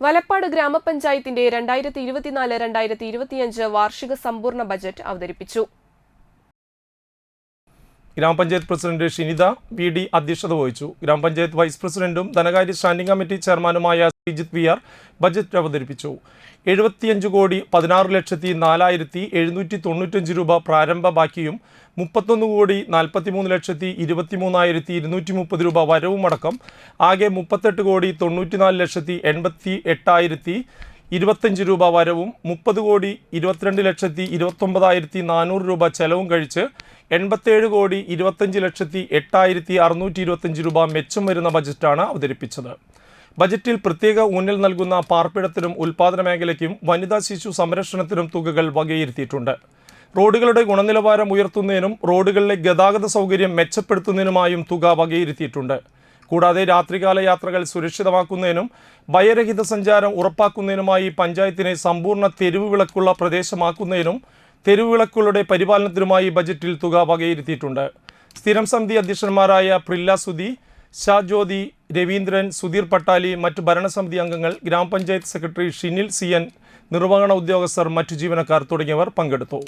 വലപ്പാട് ഗ്രാമപഞ്ചായത്തിന്റെ രണ്ടായിരത്തി ഇരുപത്തിനാല് രണ്ടായിരത്തി ഇരുപത്തിയഞ്ച് വാർഷിക സമ്പൂർണ ബജറ്റ് അവതരിപ്പിച്ചു. ഗ്രാമപഞ്ചായത്ത് പ്രസിഡന്റ് ഷിനിത വി ഡി അധ്യക്ഷത വഹിച്ചു. ഗ്രാമപഞ്ചായത്ത് വൈസ് പ്രസിഡന്റും ധനകാര്യ സ്റ്റാൻഡിംഗ് കമ്മിറ്റി ചെയർമാനുമായ ശ്രീജിത്ത് വി ആർ ബജറ്റ് അവതരിപ്പിച്ചു. എഴുപത്തിയഞ്ച് കോടി പതിനാറ് ലക്ഷത്തി നാലായിരത്തി എഴുന്നൂറ്റി തൊണ്ണൂറ്റഞ്ച് രൂപ പ്രാരംഭ ബാക്കിയും മുപ്പത്തൊന്ന് കോടി നാൽപ്പത്തിമൂന്ന് ലക്ഷത്തി ഇരുപത്തിമൂന്നായിരത്തി ഇരുന്നൂറ്റി മുപ്പത് രൂപ വരവുമടക്കം ആകെ മുപ്പത്തെട്ട് കോടി തൊണ്ണൂറ്റിനാല് ലക്ഷത്തി എൺപത്തി എട്ടായിരത്തി ഇരുപത്തഞ്ച് രൂപ വരവും മുപ്പത് കോടി ഇരുപത്തിരണ്ട് ലക്ഷത്തി ഇരുപത്തൊമ്പതായിരത്തി നാനൂറ് രൂപ ചെലവും കഴിച്ച് എൺപത്തേഴ് കോടി ഇരുപത്തഞ്ച് ലക്ഷത്തി എട്ടായിരത്തി അറുന്നൂറ്റി ഇരുപത്തഞ്ച് രൂപ മെച്ചം വരുന്ന ബജറ്റാണ് അവതരിപ്പിച്ചത്. ബജറ്റിൽ പ്രത്യേക ഊന്നൽ നൽകുന്ന പാർപ്പിടത്തിനും ഉൽപാദന മേഖലയ്ക്കും വനിതാ ശിശു സംരക്ഷണത്തിനും തുകകൾ വകയിരുത്തിയിട്ടുണ്ട്. റോഡുകളുടെ ഗുണനിലവാരം ഉയർത്തുന്നതിനും റോഡുകളിലെ ഗതാഗത സൗകര്യം മെച്ചപ്പെടുത്തുന്നതിനുമായും തുക വകയിരുത്തിയിട്ടുണ്ട്. കൂടാതെ രാത്രികാല യാത്രകൾ സുരക്ഷിതമാക്കുന്നതിനും ഭയരഹിത സഞ്ചാരം ഉറപ്പാക്കുന്നതിനുമായി പഞ്ചായത്തിനെ സമ്പൂർണ തെരുവ് വിളക്കുള്ള പ്രദേശമാക്കുന്നതിനും തെരുവ് വിളക്കുകളുടെ പരിപാലനത്തിനുമായി ബജറ്റിൽ തുക വകയിരുത്തിയിട്ടുണ്ട്. സ്ഥിരം സമിതി അധ്യക്ഷന്മാരായ പ്രില്ല സുധി ഷാജ്യോതി രവീന്ദ്രൻ സുധീർ പട്ടാലി മറ്റ് ഭരണസമിതി അംഗങ്ങൾ ഗ്രാമപഞ്ചായത്ത് സെക്രട്ടറി ഷിനിൽ സി നിർവഹണ ഉദ്യോഗസ്ഥർ മറ്റു ജീവനക്കാർ തുടങ്ങിയവർ പങ്കെടുത്തു.